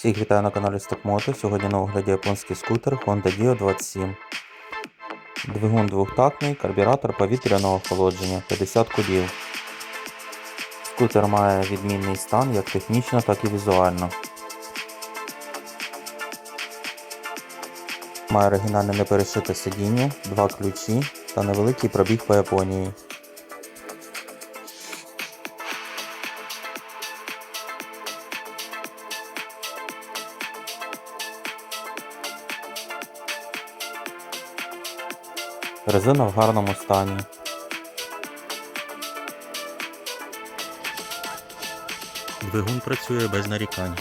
Всіх вітаю на каналі Stockmoto. Сьогодні на огляді японський скутер Honda Dio 27. Двигун двохтактний, карбюратор повітряного охолодження 50 кубів. Скутер має відмінний стан як технічно, так і візуально. Має оригінальне неперешите сидіння, два ключі та невеликий пробіг по Японії. Резина в гарному стані. Двигун працює без нарікань.